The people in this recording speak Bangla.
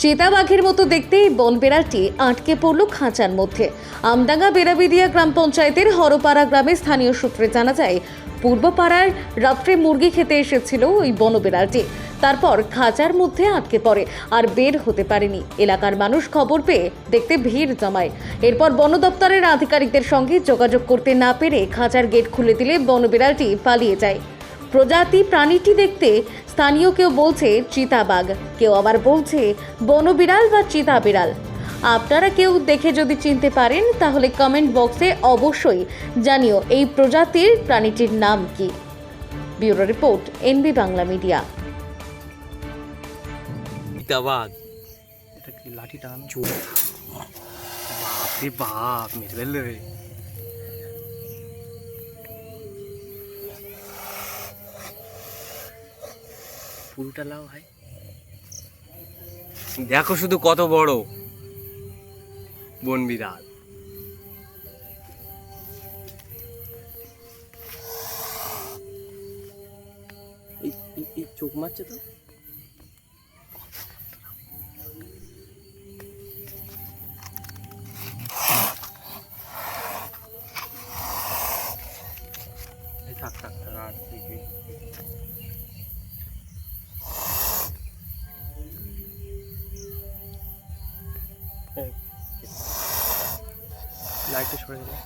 চিতাবাঘের মতো দেখতে এই বন বেড়ালটি আটকে পড়ল খাঁচার মধ্যে। আমডাঙ্গা বেড়াবিদিয়া গ্রাম পঞ্চায়েতের হরপাড়া গ্রামে স্থানীয় সূত্রে জানা যায়, পূর্বপাড়ার রাত্রে মুরগি খেতে এসেছিল ওই বন বেড়ালটি তারপর খাঁচার মধ্যে আটকে পড়ে আর বের হতে পারেনি। এলাকার মানুষ খবর পেয়ে দেখতে ভিড় জমায়। এরপর বন দপ্তরের আধিকারিকদের সঙ্গে যোগাযোগ করতে না পেরে খাঁচার গেট খুলে দিলে বন বিড়ালটি পালিয়ে যায়। প্রজাতি প্রাণীটি দেখতে স্থানীয় কেউ বলছে চিতাবাঘ। কেউ আবার বলছে বনবিড়াল বা চিতা বিড়াল আপনারা কেউ দেখে যদি চিনতে পারেন তাহলে কমেন্ট বক্সে অবশ্যই জানিও এই প্রজাতির প্রাণীটির নাম কি। Bureau report NB Bangla media. চিতাবাঘ। এটা কি লাঠি টান? চোর। বাপরে বাপ মেরে ফেললে পুরোটা লাও ভাই। দেখো শুধু কত বড় বন বিড়াল। এই এই- এই চোখ মারছে তো? থাক থাক থাক আর লাইটটা সরে গেল